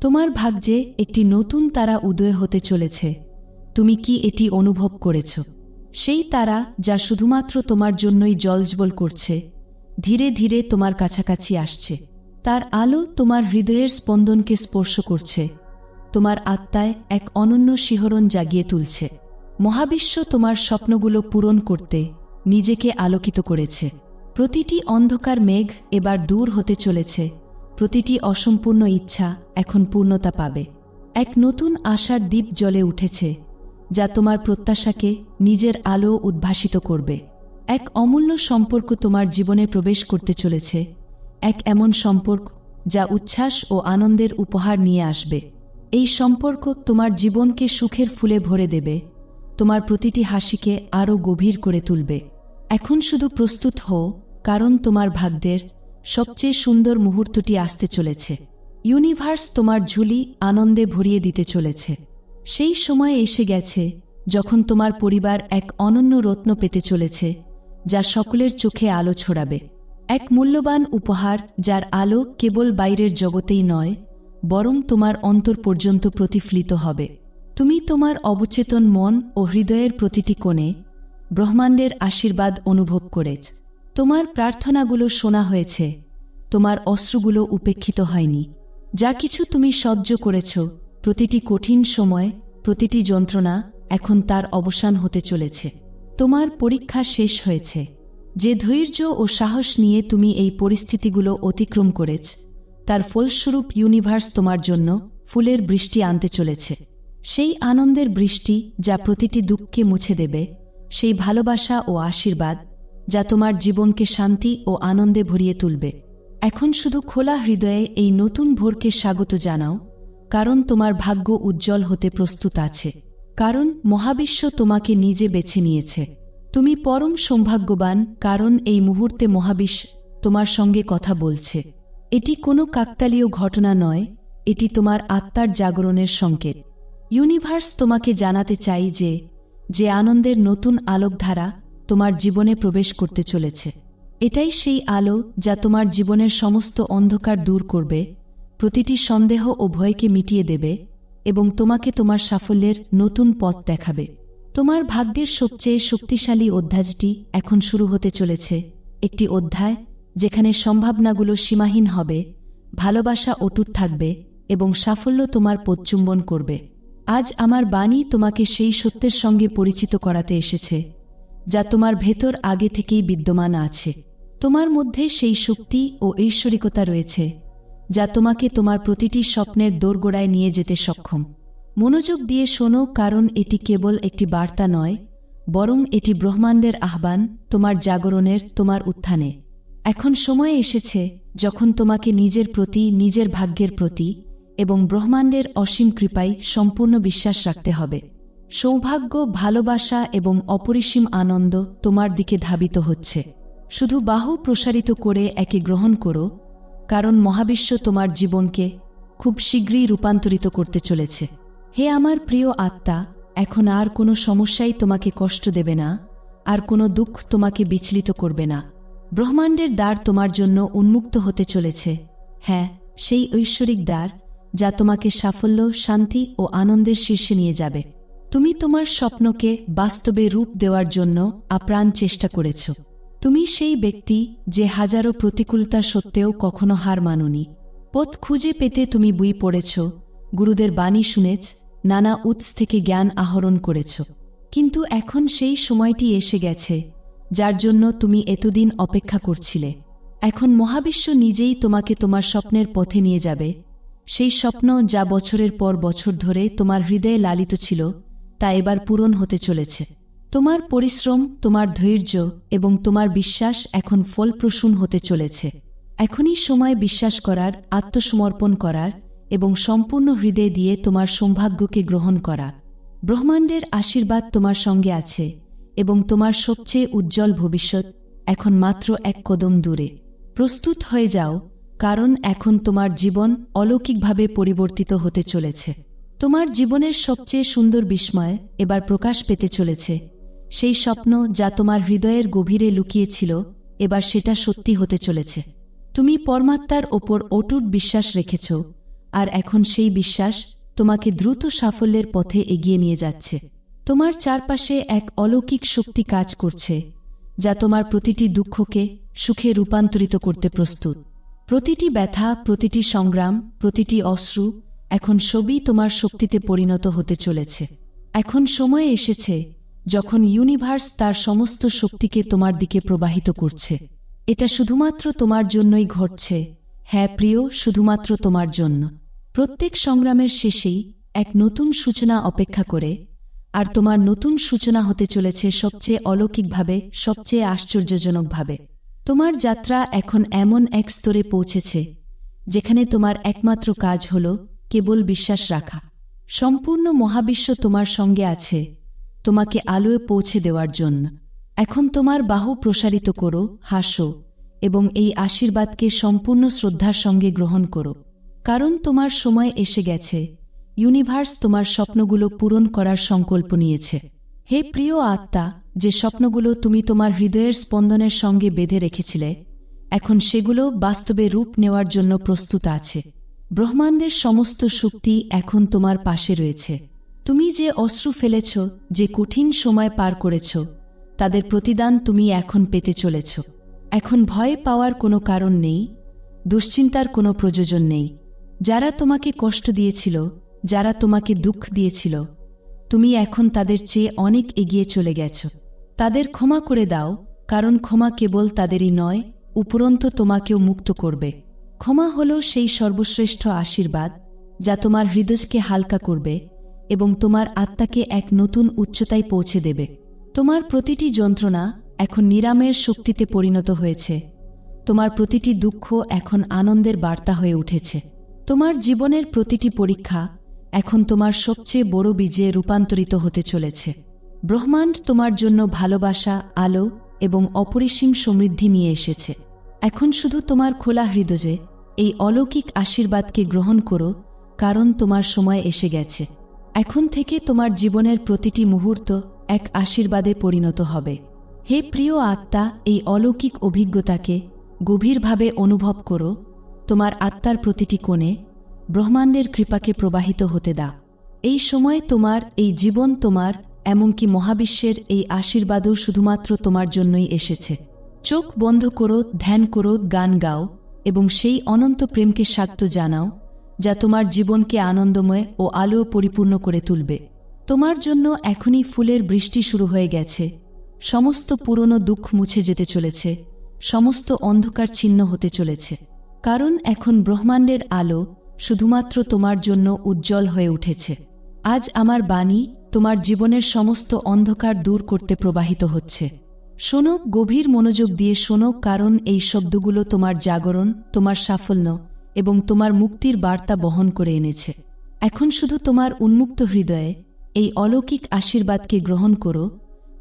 তোমার ভাগ্যে একটি নতুন তারা উদয় হতে চলেছে। তুমি কি এটি অনুভব করেছ? সেই তারা যা শুধুমাত্র তোমার জন্যই জলজবল করছে, ধীরে ধীরে তোমার কাছাকাছি আসছে। তার আলো তোমার হৃদয়ের স্পন্দনকে স্পর্শ করছে। তোমার আত্মায় এক অনন্য শিহরণ জাগিয়ে তুলছে। মহাবিশ্ব তোমার স্বপ্নগুলো পূরণ করতে নিজেকে আলোকিত করেছে। প্রতিটি অন্ধকার মেঘ এবার দূর হতে চলেছে। প্রতিটি অসম্পূর্ণ ইচ্ছা এখন পূর্ণতা পাবে। এক নতুন আশার দ্বীপ জ্বলে উঠেছে, যা তোমার প্রত্যাশাকে নিজের আলো উদ্ভাসিত করবে। এক অমূল্য সম্পর্ক তোমার জীবনে প্রবেশ করতে চলেছে, এক এমন সম্পর্ক যা উচ্ছ্বাস ও আনন্দের উপহার নিয়ে আসবে। এই সম্পর্ক তোমার জীবনকে সুখের ফুলে ভরে দেবে, তোমার প্রতিটি হাসিকে আরও গভীর করে তুলবে। এখন শুধু প্রস্তুত হও, কারণ তোমার ভাগ্যের সবচেয়ে সুন্দর মুহূর্তটি আসতে চলেছে। ইউনিভার্স তোমার ঝুলি আনন্দে ভরিয়ে দিতে চলেছে। সেই সময় এসে গেছে যখন তোমার পরিবার এক অনন্য রত্ন পেতে চলেছে, যা সকলের চোখে আলো ছড়াবে। এক মূল্যবান উপহার যার আলো কেবল বাইরের জগতেই নয়, বরং তোমার অন্তর পর্যন্ত প্রতিফলিত হবে। তুমি তোমার অবচেতন মন ও হৃদয়ের প্রতিটি কোণে ব্রহ্মাণ্ডের আশীর্বাদ অনুভব করেছ। তোমার প্রার্থনাগুলো শোনা হয়েছে, তোমার অশ্রুগুলো উপেক্ষিত হয়নি। যা কিছু তুমি সহ্য করেছ, প্রতিটি কঠিন সময়, প্রতিটি যন্ত্রণা এখন তার অবসান হতে চলেছে। তোমার পরীক্ষা শেষ হয়েছে। যে ধৈর্য ও সাহস নিয়ে তুমি এই পরিস্থিতিগুলো অতিক্রম করেছ, তার ফলস্বরূপ ইউনিভার্স তোমার জন্য ফুলের বৃষ্টি আনতে চলেছে। সেই আনন্দের বৃষ্টি যা প্রতিটি দুঃখকে মুছে দেবে, সেই ভালোবাসা ও আশীর্বাদ যা তোমার জীবনকে শান্তি ও আনন্দে ভরিয়ে তুলবে। এখন শুধু খোলা হৃদয়ে এই নতুন ভোরকে স্বাগত জানাও, কারণ তোমার ভাগ্য উজ্জ্বল হতে প্রস্তুত আছে। কারণ মহাবিশ্ব তোমাকে নিজে বেছে নিয়েছে। তুমি পরম সৌভাগ্যবান, কারণ এই মুহূর্তে মহাবিশ্ব তোমার সঙ্গে কথা বলছে। এটি কোনো কাকতালীয় ঘটনা নয়, এটি তোমার আত্মার জাগরণের সংকেত। ইউনিভার্স তোমাকে জানাতে চাই যে যে আনন্দের নতুন আলোকধারা তোমার জীবনে প্রবেশ করতে চলেছে। এটাই সেই আলো যা তোমার জীবনের সমস্ত অন্ধকার দূর করবে, প্রতিটি সন্দেহ ও ভয়কে মিটিয়ে দেবে এবং তোমাকে তোমার সাফল্যের নতুন পথ দেখাবে। তোমার ভাগ্যের সবচেয়ে শক্তিশালী অধ্যায়টি এখন শুরু হতে চলেছে। একটি অধ্যায় যেখানে সম্ভাবনাগুলো সীমাহীন হবে, ভালোবাসা অটুট থাকবে এবং সাফল্য তোমার পদচুম্বন করবে। আজ আমার বাণী তোমাকে সেই সত্যের সঙ্গে পরিচিত করাতে এসেছে। যা তোমার ভেতর আগে থেকেই বিদ্যমান আছে। তোমার মধ্যে সেই শক্তি ও ঐশ্বরিকতা রয়েছে, যা তোমাকে তোমার প্রতিটি স্বপ্নের দোরগোড়ায় নিয়ে যেতে সক্ষম। মনোযোগ দিয়ে শোনো, কারণ এটি কেবল একটি বার্তা নয়, বরং এটি ব্রহ্মাণ্ডের আহ্বান, তোমার জাগরণের, তোমার উত্থানে। এখন সময় এসেছে যখন তোমাকে নিজের প্রতি, নিজের ভাগ্যের প্রতি এবং ব্রহ্মাণ্ডের অসীম কৃপায় সম্পূর্ণ বিশ্বাস রাখতে হবে। সৌভাগ্য, ভালোবাসা এবং অপরিসীম আনন্দ তোমার দিকে ধাবিত হচ্ছে। শুধু বাহু প্রসারিত করে একে গ্রহণ করো, কারণ মহাবিশ্ব তোমার জীবনকে খুব শীঘ্রই রূপান্তরিত করতে চলেছে। হে আমার প্রিয় আত্মা, এখন আর কোনো সমস্যাই তোমাকে কষ্ট দেবে না, আর কোনো দুঃখ তোমাকে বিচলিত করবে না। ব্রহ্মাণ্ডের দ্বার তোমার জন্য উন্মুক্ত হতে চলেছে। হ্যাঁ সেই ঐশ্বরিক দ্বার, যা তোমাকে সাফল্য, শান্তি ও আনন্দের শীর্ষে নিয়ে যাবে। তুমি তোমার স্বপ্নকে বাস্তবে রূপ দেওয়ার জন্য আপ্রাণ চেষ্টা করেছ। তুমি সেই ব্যক্তি যে হাজারো প্রতিকূলতা সত্ত্বেও কখনো হার মাননি। পথ খুঁজে পেতে তুমি বই পড়েছ, গুরুদের বাণী শুনেছ, নানা উৎস থেকে জ্ঞান আহরণ করেছ। কিন্তু এখন সেই সময়টি এসে গেছে, যার জন্য তুমি এতদিন অপেক্ষা করছিলে। এখন মহাবিশ্ব নিজেই তোমাকে তোমার স্বপ্নের পথে নিয়ে যাবে। সেই স্বপ্ন যা বছরের পর বছর ধরে তোমার হৃদয়ে লালিত ছিল তা এবার পূরণ হতে চলেছে। তোমার পরিশ্রম, তোমার ধৈর্য এবং তোমার বিশ্বাস এখন ফলপ্রসূন হতে চলেছে। এখনই সময় বিশ্বাস করার, আত্মসমর্পণ করার এবং সম্পূর্ণ হৃদয় দিয়ে তোমার সৌভাগ্যকে গ্রহণ করা। ব্রহ্মাণ্ডের আশীর্বাদ তোমার সঙ্গে আছে এবং তোমার সবচেয়ে উজ্জ্বল ভবিষ্যৎ এখন মাত্র এক কদম দূরে। প্রস্তুত হয়ে যাও, কারণ এখন তোমার জীবন অলৌকিকভাবে পরিবর্তিত হতে চলেছে। তোমার জীবনের সবচেয়ে সুন্দর বিস্ময় এবার প্রকাশ পেতে চলেছে। সেই স্বপ্ন যা তোমার হৃদয়ের গভীরে লুকিয়েছিল, এবার সেটা সত্যি হতে চলেছে। তুমি পরমাত্মার ওপর অটুট বিশ্বাস রেখেছ, আর এখন সেই বিশ্বাস তোমাকে দ্রুত সাফল্যের পথে এগিয়ে নিয়ে যাচ্ছে। তোমার চারপাশে এক অলৌকিক শক্তি কাজ করছে, যা তোমার প্রতিটি দুঃখকে সুখে রূপান্তরিত করতে প্রস্তুত। প্রতিটি ব্যথা, প্রতিটি সংগ্রাম, প্রতিটি অশ্রু এখন সবই তোমার শক্তিতে পরিণত হতে চলেছে। এখন সময় এসেছে যখন ইউনিভার্স তার সমস্ত শক্তিকে তোমার দিকে প্রবাহিত করছে। এটা শুধুমাত্র তোমার জন্যই ঘটছে। হ্যাঁ প্রিয়, শুধুমাত্র তোমার জন্য। প্রত্যেক সংগ্রামের শেষেই এক নতুন সূচনা অপেক্ষা করে, আর তোমার নতুন সূচনা হতে চলেছে সবচেয়ে অলৌকিকভাবে, সবচেয়ে আশ্চর্যজনকভাবে। তোমার যাত্রা এখন এমন এক স্তরে পৌঁছেছে, যেখানে তোমার একমাত্র কাজ হল কেবল বিশ্বাস রাখা। সম্পূর্ণ মহাবিশ্ব তোমার সঙ্গে আছে, তোমাকে আলোয় পৌঁছে দেওয়ার জন্য। এখন তোমার বাহু প্রসারিত করো, হাসো, এবং এই আশীর্বাদকে সম্পূর্ণ শ্রদ্ধার সঙ্গে গ্রহণ করো। কারণ তোমার সময় এসে গেছে ইউনিভার্স তোমার স্বপ্নগুলো পূরণ করার সংকল্প নিয়েছে। হে প্রিয় আত্মা, যে স্বপ্নগুলো তুমি তোমার হৃদয়ের স্পন্দনের সঙ্গে বেঁধে রেখেছিলে, এখন সেগুলো বাস্তবে রূপ নেওয়ার জন্য প্রস্তুত আছে। ব্রহ্মাণ্ডের সমস্ত শক্তি এখন তোমার পাশে রয়েছে। তুমি যে অশ্রু ফেলেছ, যে কঠিন সময় পার করেছ, তাদের প্রতিদান তুমি এখন পেতে চলেছ। এখন ভয় পাওয়ার কোনো কারণ নেই, দুশ্চিন্তার কোনো প্রয়োজন নেই। যারা তোমাকে কষ্ট দিয়েছিল, যারা তোমাকে দুঃখ দিয়েছিল, তুমি এখন তাদের চেয়ে অনেক এগিয়ে চলে গেছ। তাদের ক্ষমা করে দাও, কারণ ক্ষমা কেবল তাদেরই নয়, উপরন্ত তোমাকেও মুক্ত করবে। ক্ষমা হল সেই সর্বশ্রেষ্ঠ আশীর্বাদ, যা তোমার হৃদয়কে হালকা করবে এবং তোমার আত্মাকে এক নতুন উচ্চতায় পৌঁছে দেবে। তোমার প্রতিটি যন্ত্রণা এখন নিরামের শক্তিতে পরিণত হয়েছে। তোমার প্রতিটি দুঃখ এখন আনন্দের বার্তা হয়ে উঠেছে। তোমার জীবনের প্রতিটি পরীক্ষা এখন তোমার সবচেয়ে বড় বীজে রূপান্তরিত হতে চলেছে। ব্রহ্মাণ্ড তোমার জন্য ভালোবাসা, আলো এবং অপরিসীম সমৃদ্ধি নিয়ে এসেছে। এখন শুধু তোমার খোলা হৃদয়ে এই অলৌকিক আশীর্বাদকে গ্রহণ করো, কারণ তোমার সময় এসে গেছে। এখন থেকে তোমার জীবনের প্রতিটি মুহূর্ত এক আশীর্বাদে পরিণত হবে। হে প্রিয় আত্মা, এই অলৌকিক অভিজ্ঞতাকে গভীরভাবে অনুভব করো। তোমার আত্মার প্রতিটি কোণে ব্রহ্মাণ্ডের কৃপাকে প্রবাহিত হতে দাও। এই সময় তোমার, এই জীবন তোমার, এমনকি মহাবিশ্বের এই আশীর্বাদও শুধুমাত্র তোমার জন্যই এসেছে। চোখ বন্ধ করো, ধ্যান করো, গান গাও। এবং সেই অনন্ত প্রেমকে স্বাগত জানাও, যা তোমার জীবনকে আনন্দময় ও আলো পরিপূর্ণ করে তুলবে। তোমার জন্য এখনই ফুলের বৃষ্টি শুরু হয়ে গেছে। সমস্ত পুরনো দুঃখ মুছে যেতে চলেছে। সমস্ত অন্ধকার ছিন্ন হতে চলেছে। কারণ এখন ব্রহ্মাণ্ডের আলো শুধুমাত্র তোমার জন্য উজ্জ্বল হয়ে উঠেছে। আজ আমার বাণী তোমার জীবনের সমস্ত অন্ধকার দূর করতে প্রবাহিত হচ্ছে। শোনো, গভীর মনোযোগ দিয়ে শোনো, কারণ এই শব্দগুলো তোমার জাগরণ, তোমার সাফল্য এবং তোমার মুক্তির বার্তা বহন করে এনেছে। এখন শুধু তোমার উন্মুক্ত হৃদয়ে এই অলৌকিক আশীর্বাদকে গ্রহণ করো,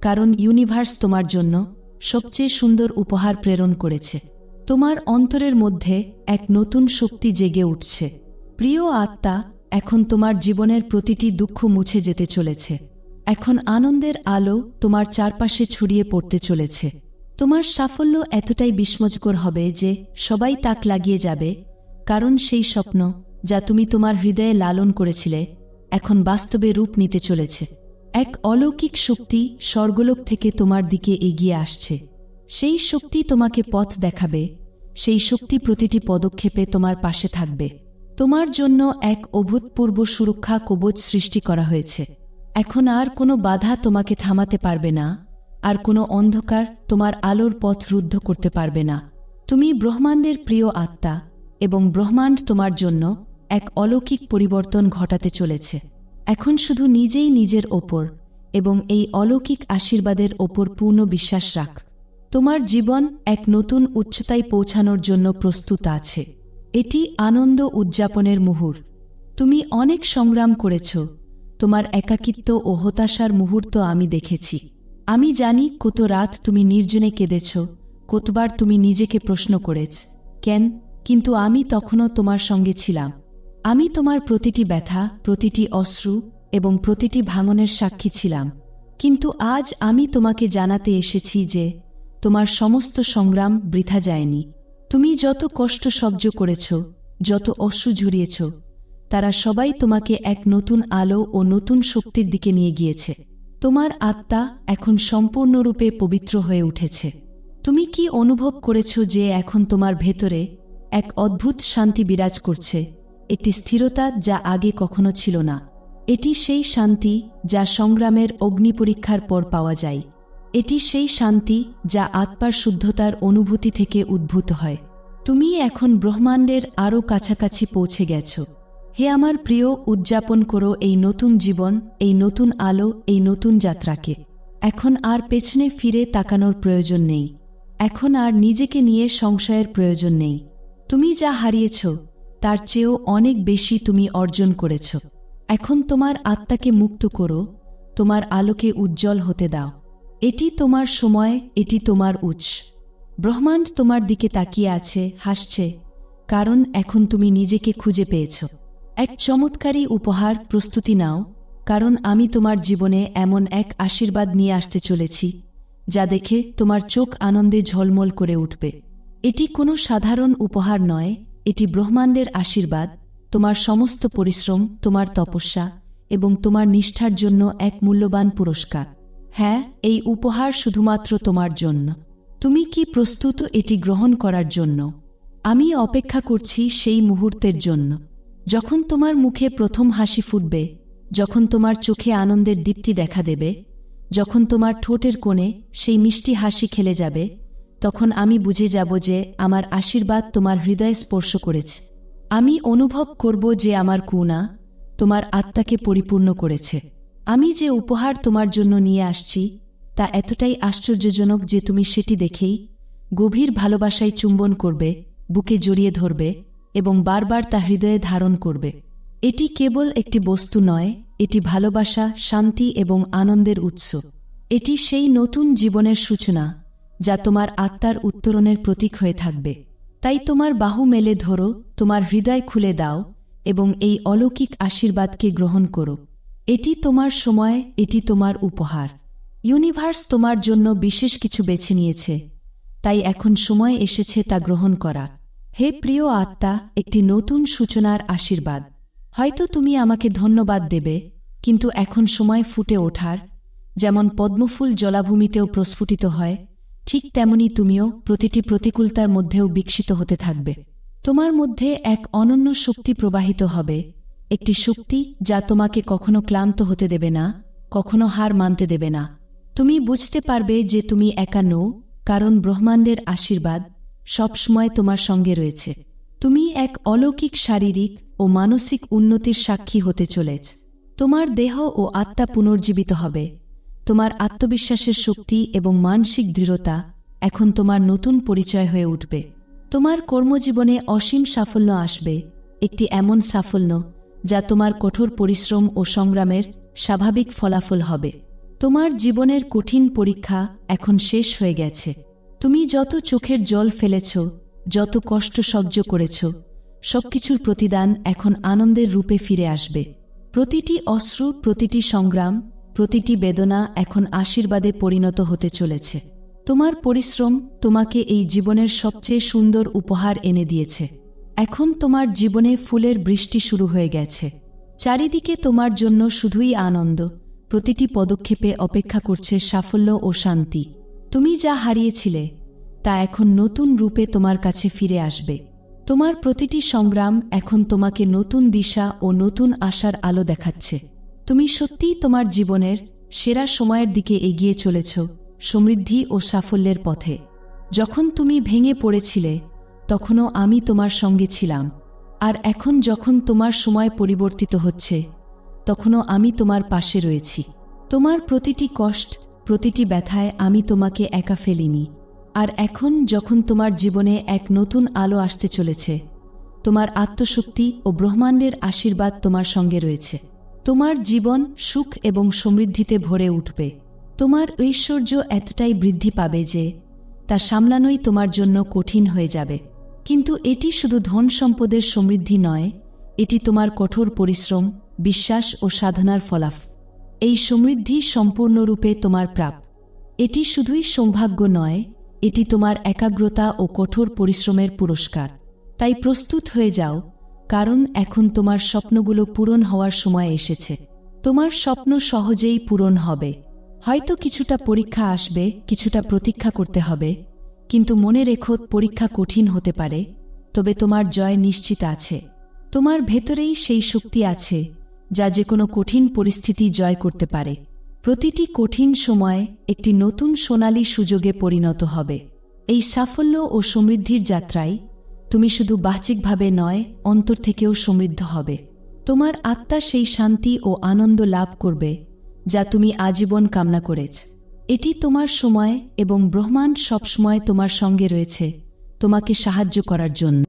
কারণ ইউনিভার্স তোমার জন্য সবচেয়ে সুন্দর উপহার প্রেরণ করেছে। তোমার অন্তরের মধ্যে এক নতুন শক্তি জেগে উঠছে। প্রিয় আত্মা, এখন তোমার জীবনের প্রতিটি দুঃখ মুছে যেতে চলেছে। এখন আনন্দের আলো তোমার চারপাশে ছড়িয়ে পড়তে চলেছে। তোমার সাফল্য এতটাই বিস্ময়কর হবে যে সবাই তাক লাগিয়ে যাবে, কারণ সেই স্বপ্ন যা তুমি তোমার হৃদয়ে লালন করেছিলে, এখন বাস্তবে রূপ নিতে চলেছে। এক অলৌকিক শক্তি স্বর্গলোক থেকে তোমার দিকে এগিয়ে আসছে। সেই শক্তি তোমাকে পথ দেখাবে, সেই শক্তি প্রতিটি পদক্ষেপে তোমার পাশে থাকবে। তোমার জন্য এক অভূতপূর্ব সুরক্ষা কবচ সৃষ্টি করা হয়েছে। এখন আর কোনো বাধা তোমাকে থামাতে পারবে না, আর কোনো অন্ধকার তোমার আলোর পথ রুদ্ধ করতে পারবে না। তুমি ব্রহ্মাণ্ডের প্রিয় আত্মা এবং ব্রহ্মাণ্ড তোমার জন্য এক অলৌকিক পরিবর্তন ঘটাতে চলেছে। এখন শুধু নিজেই নিজের ওপর এবং এই অলৌকিক আশীর্বাদের ওপর পূর্ণ বিশ্বাস রাখ। তোমার জীবন এক নতুন উচ্চতায় পৌঁছানোর জন্য প্রস্তুত আছে। এটি আনন্দ উদযাপনের মুহূর্ত তুমি অনেক সংগ্রাম করেছ তোমার একাকিত্ব ও হতাশার মুহূর্ত আমি দেখেছি। আমি জানি কত রাত তুমি নির্জনে কেঁদেছ, কতবার তুমি নিজেকে প্রশ্ন করেছ, কেন? কিন্তু আমি তখনও তোমার সঙ্গে ছিলাম। আমি তোমার প্রতিটি ব্যথা, প্রতিটি অশ্রু এবং প্রতিটি ভাঙনের সাক্ষী ছিলাম। কিন্তু আজ আমি তোমাকে জানাতে এসেছি যে তোমার সমস্ত সংগ্রাম বৃথা যায়নি। তুমি যত কষ্ট সহ্য করেছ, যত অশ্রু ঝুরিয়েছ তারা সবাই তোমাকে এক নতুন আলো ও নতুন শক্তির দিকে নিয়ে গিয়েছে। তোমার আত্মা এখন সম্পূর্ণরূপে পবিত্র হয়ে উঠেছে। তুমি কি অনুভব করেছ যে এখন তোমার ভেতরে এক অদ্ভুত শান্তি বিরাজ করছে? একটি স্থিরতা যা আগে কখনো ছিল না। এটি সেই শান্তি যা সংগ্রামের অগ্নি পরীক্ষার পর পাওয়া যায়। এটি সেই শান্তি যা আত্মার শুদ্ধতার অনুভূতি থেকে উদ্ভূত হয়। তুমি এখন ব্রহ্মাণ্ডের আরও কাছাকাছি পৌঁছে গেছ। হে আমার প্রিয়, উদযাপন করো এই নতুন জীবন, এই নতুন আলো, এই নতুন যাত্রাকে। এখন আর পেছনে ফিরে তাকানোর প্রয়োজন নেই। এখন আর নিজেকে নিয়ে সংশয়ের প্রয়োজন নেই। তুমি যা হারিয়েছ, তার চেয়েও অনেক বেশি তুমি অর্জন করেছ। এখন তোমার আত্মাকে মুক্ত করো, তোমার আলোকে উজ্জ্বল হতে দাও। এটি তোমার সময়, এটি তোমার উৎস। ব্রহ্মাণ্ড তোমার দিকে তাকিয়ে আছে, হাসছে, কারণ এখন তুমি নিজেকে খুঁজে পেয়েছ। এক চমৎকারী উপহার প্রস্তুতি নাও, কারণ আমি তোমার জীবনে এমন এক আশীর্বাদ নিয়ে আসতে চলেছি, যা দেখে তোমার চোখ আনন্দে ঝলমল করে উঠবে। এটি কোনো সাধারণ উপহার নয়, এটি ব্রহ্মাণ্ডের আশীর্বাদ, তোমার সমস্ত পরিশ্রম, তোমার তপস্যা এবং তোমার নিষ্ঠার জন্য এক মূল্যবান পুরস্কার। হ্যাঁ এই উপহার শুধুমাত্র তোমার জন্য। তুমি কি প্রস্তুত এটি গ্রহণ করার জন্য? আমি অপেক্ষা করছি সেই মুহূর্তের জন্য। যখন তোমার মুখে প্রথম হাসি ফুটবে, যখন তোমার চোখে আনন্দের দীপ্তি দেখা দেবে, যখন তোমার ঠোঁটের কোণে সেই মিষ্টি হাসি খেলে যাবে, তখন আমি বুঝে যাব যে আমার আশীর্বাদ তোমার হৃদয় স্পর্শ করেছে। আমি অনুভব করব যে আমার কুনা তোমার আত্মাকে পরিপূর্ণ করেছে। আমি যে উপহার তোমার জন্য নিয়ে আসছি, তা এতটাই আশ্চর্যজনক যে তুমি সেটি দেখেই গভীর ভালোবাসায় চুম্বন করবে, বুকে জড়িয়ে ধরবে এবং বারবার তা হৃদয়ে ধারণ করবে। এটি কেবল একটি বস্তু নয়, এটি ভালোবাসা, শান্তি এবং আনন্দের উৎস। এটি সেই নতুন জীবনের সূচনা, যা তোমার আত্মার উত্তরণের প্রতীক হয়ে থাকবে। তাই তোমার বাহু মেলে ধরো, তোমার হৃদয় খুলে দাও এবং এই অলৌকিক আশীর্বাদকে গ্রহণ করো। এটি তোমার সময়, এটি তোমার উপহার। ইউনিভার্স তোমার জন্য বিশেষ কিছু বেছে নিয়েছে। তাই এখন সময় এসেছে তা গ্রহণ করা। হে প্রিয় আত্মা, একটি নতুন সূচনার আশীর্বাদ। হয়তো তুমি আমাকে ধন্যবাদ দেবে, কিন্তু এখন সময় ফুটে ওঠার। যেমন পদ্মফুল জলাভূমিতেও প্রস্ফুটিত হয়, ঠিক তেমনি তুমিও প্রতিটি প্রতিকূলতার মধ্যেও বিকশিত হতে থাকবে। তোমার মধ্যে এক অনন্য শক্তি প্রবাহিত হবে, একটি শক্তি যা তোমাকে কখনো ক্লান্ত হতে দেবে না, কখনো হার মানতে দেবে না। তুমি বুঝতে পারবে যে তুমি একা নও, কারণ ব্রহ্মাণ্ডের আশীর্বাদ সবসময় তোমার সঙ্গে রয়েছে। তুমি এক অলৌকিক শারীরিক ও মানসিক উন্নতির সাক্ষী হতে চলেছ। তোমার দেহ ও আত্মা পুনর্জীবিত হবে। তোমার আত্মবিশ্বাসের শক্তি এবং মানসিক দৃঢ়তা এখন তোমার নতুন পরিচয় হয়ে উঠবে। তোমার কর্মজীবনে অসীম সাফল্য আসবে। একটি এমন সাফল্য যা তোমার কঠোর পরিশ্রম ও সংগ্রামের স্বাভাবিক ফলাফল হবে। তোমার জীবনের কঠিন পরীক্ষা এখন শেষ হয়ে গেছে। তুমি যত চোখের জল ফেলেছ, যত কষ্ট সহ্য করেছ, সবকিছুর প্রতিদান এখন আনন্দের রূপে ফিরে আসবে। প্রতিটি অশ্রু, প্রতিটি সংগ্রাম, প্রতিটি বেদনা এখন আশীর্বাদে পরিণত হতে চলেছে। তোমার পরিশ্রম তোমাকে এই জীবনের সবচেয়ে সুন্দর উপহার এনে দিয়েছে। এখন তোমার জীবনে ফুলের বৃষ্টি শুরু হয়ে গেছে। চারিদিকে তোমার জন্য শুধুই আনন্দ, প্রতিটি পদক্ষেপে অপেক্ষা করছে সাফল্য ও শান্তি। তুমি যা হারিয়েছিলে, তা এখন নতুন রূপে তোমার কাছে ফিরে আসবে। তোমার প্রতিটি সংগ্রাম এখন তোমাকে নতুন দিশা ও নতুন আশার আলো দেখাচ্ছে। তুমি সত্যিই তোমার জীবনের সেরা সময়ের দিকে এগিয়ে চলেছ, সমৃদ্ধি ও সাফল্যের পথে। যখন তুমি ভেঙে পড়েছিলে, তখনও আমি তোমার সঙ্গে ছিলাম। আর এখন যখন তোমার সময় পরিবর্তিত হচ্ছে, তখনও আমি তোমার পাশে রয়েছি। তোমার প্রতিটি কষ্ট প্রতিটি ব্যথায় আমি তোমাকে একা ফেলিনি। আর এখন যখন তোমার জীবনে এক নতুন আলো আসতে চলেছে, তোমার আত্মশক্তি ও ব্রহ্মাণ্ডের আশীর্বাদ তোমার সঙ্গে রয়েছে। তোমার জীবন সুখ এবং সমৃদ্ধিতে ভরে উঠবে। তোমার ঐশ্বর্য এতটাই বৃদ্ধি পাবে যে, তা সামলানোই তোমার জন্য কঠিন হয়ে যাবে। কিন্তু এটি শুধু ধন সম্পদের সমৃদ্ধি নয়, এটি তোমার কঠোর পরিশ্রম, বিশ্বাস ও সাধনার ফলাফ। এই সমৃদ্ধি সম্পূর্ণরূপে তোমার প্রাপ এটি শুধুই সৌভাগ্য নয়, এটি তোমার একাগ্রতা ও কঠোর পরিশ্রমের পুরস্কার। তাই প্রস্তুত হয়ে যাও, কারণ এখন তোমার স্বপ্নগুলো পূরণ হওয়ার সময় এসেছে। তোমার স্বপ্ন সহজেই পূরণ হবে। হয়তো কিছুটা পরীক্ষা আসবে, কিছুটা প্রতীক্ষা করতে হবে, কিন্তু মনে রেখো পরীক্ষা কঠিন হতে পারে, তবে তোমার জয় নিশ্চিত আছে। তোমার ভেতরেই সেই শক্তি আছে যা যে কোনো কঠিন পরিস্থিতি জয় করতে পারে। প্রতিটি কঠিন সময় একটি নতুন সোনালি সুযোগে পরিণত হবে। এই সাফল্য ও সমৃদ্ধির যাত্রায় তুমি শুধু বাহ্যিকভাবে নয়, অন্তর থেকেও সমৃদ্ধ হবে। তোমার আত্মা সেই শান্তি ও আনন্দ লাভ করবে, যা তুমি আজীবন কামনা করেছ। এটি তোমার সময় এবং ব্রহ্মাণ্ড সবসময় তোমার সঙ্গে রয়েছে, তোমাকে সাহায্য করার জন্য।